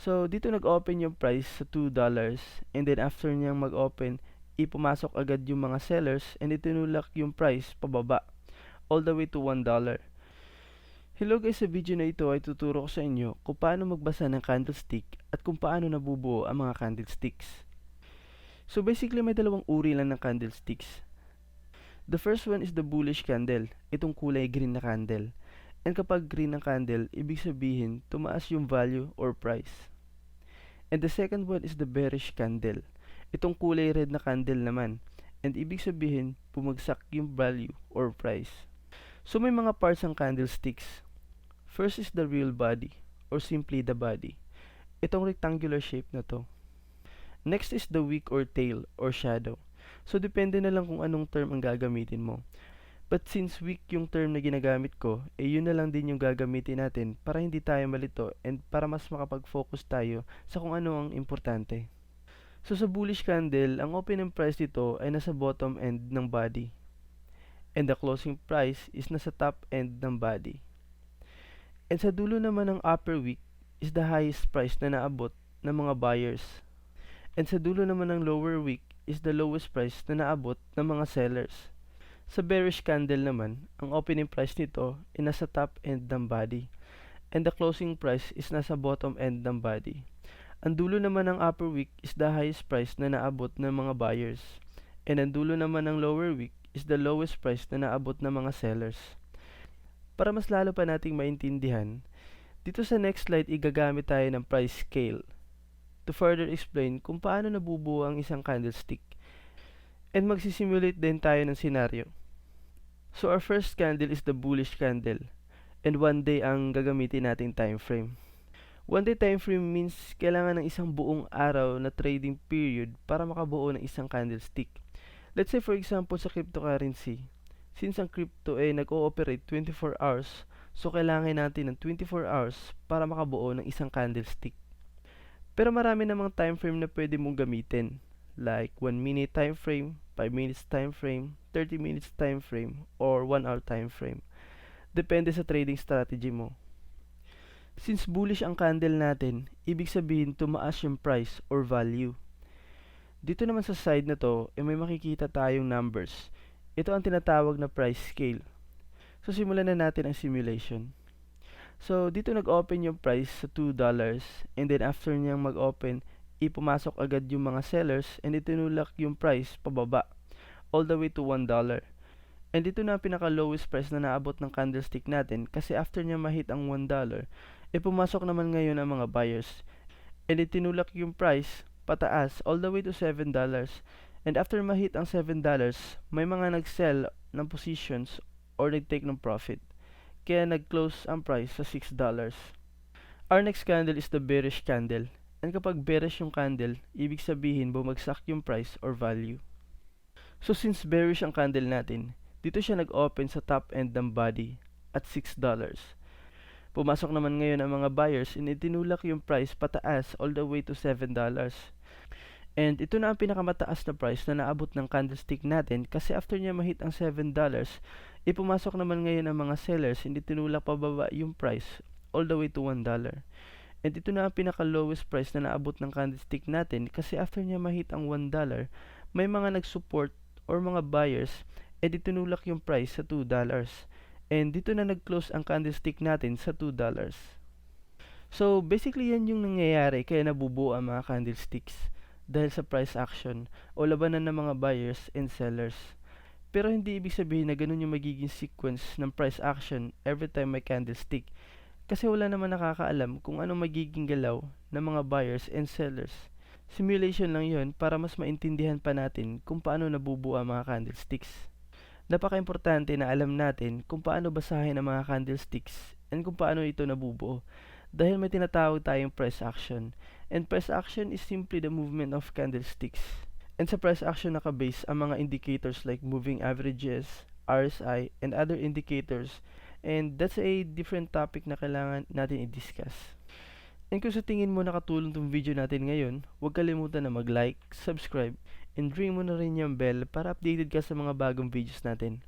So, dito nag-open yung price sa $2 and then after niyang mag-open, ipumasok agad yung mga sellers and itinulak yung price pababa all the way to $1. Hello guys, sa video na ito ay tuturo ko sa inyo kung paano magbasa ng candlestick at kung paano nabubuo ang mga candlesticks. So basically may dalawang uri lang ng candlesticks. The first one is the bullish candle, itong kulay green na candle. And kapag green ang candle, ibig sabihin tumaas yung value or price. And the second one is the bearish candle. Itong kulay red na candle naman. And ibig sabihin, bumagsak yung value or price. So may mga parts ang candlesticks. First is the real body or simply the body. Itong rectangular shape na to. Next is the wick or tail or shadow. So depende na lang kung anong term ang gagamitin mo. But since weak yung term na ginagamit ko, eh yun na lang din yung gagamitin natin para hindi tayo malito and para mas makapag-focus tayo sa kung ano ang importante. So sa bullish candle, ang opening price dito ay nasa bottom end ng body. And the closing price is nasa top end ng body. And sa dulo naman ng upper wick is the highest price na naabot ng mga buyers. And sa dulo naman ng lower wick is the lowest price na naabot ng mga sellers. Sa bearish candle naman, ang opening price nito ay nasa top end ng body and the closing price is nasa bottom end ng body. Ang dulo naman ng upper wick is the highest price na naabot ng mga buyers and ang dulo naman ng lower wick is the lowest price na naabot ng mga sellers. Para mas lalo pa nating maintindihan, dito sa next slide igagamit tayo ng price scale to further explain kung paano nabubuo ang isang candlestick and magsisimulate din tayo ng senaryo. So our first candle is the bullish candle and one day ang gagamitin nating time frame. One day time frame means kailangan ng isang buong araw na trading period para makabuo ng isang candlestick. Let's say for example sa cryptocurrency, since ang crypto ay nag-ooperate 24 hours, so kailangan natin ng 24 hours para makabuo ng isang candlestick. Pero marami namang time frame na pwede mong gamitin, like 1 minute time frame, 5 minutes time frame, 30 minutes time frame, or 1 hour time frame. Depende sa trading strategy mo. Since bullish ang candle natin, ibig sabihin tumaas yung price or value. Dito naman sa side na to, eh may makikita tayong numbers. Ito ang tinatawag na price scale. So simulan na natin ang simulation. So dito nag-open yung price sa $2 and then after niyang mag-open, ipumasok agad yung mga sellers and itinulak yung price pababa all the way to $1. And ito na ang pinaka-lowest price na naabot ng candlestick natin kasi after niya mahit ang $1, e pumasok naman ngayon ang mga buyers. And itinulak yung price pataas all the way to $7. And after mahit ang $7, may mga nag-sell ng positions or nag-take ng profit. Kaya nag-close ang price sa $6. Our next candle is the bearish candle. And kapag bearish yung candle, ibig sabihin bumagsak yung price or value. So since bearish ang candle natin, dito siya nag-open sa top end ng body at $6. Pumasok naman ngayon ang mga buyers and itinulak yung price pataas all the way to $7. And ito na ang pinakamataas na price na naabot ng candlestick natin kasi after niya mahit ang $7, ipumasok naman ngayon ang mga sellers and itinulak pababa yung price all the way to $1. And ito na ang pinaka-lowest price na naabot ng candlestick natin kasi after niya mahit ang $1, may mga nag-support or mga buyers eh di tinulak yung price sa $2. And dito na nag-close ang candlestick natin sa $2. So, basically yan yung nangyayari kaya nabubuo ang mga candlesticks dahil sa price action o labanan ng mga buyers and sellers. Pero hindi ibig sabihin na ganun yung magiging sequence ng price action every time may candlestick kasi wala naman nakakaalam kung anong magiging galaw ng mga buyers and sellers. Simulation lang yon para mas maintindihan pa natin kung paano nabubuo ang mga candlesticks. Napaka-importante na alam natin kung paano basahin ang mga candlesticks and kung paano ito nabubuo dahil may tinatawag tayong price action and price action is simply the movement of candlesticks. And sa price action nakabase ang mga indicators like moving averages, RSI, and other indicators and that's a different topic na kailangan natin i-discuss. And kung sa tingin mo nakatulong tong video natin ngayon, huwag kalimutan na mag-like, subscribe, and ring mo na rin yung bell para updated ka sa mga bagong videos natin.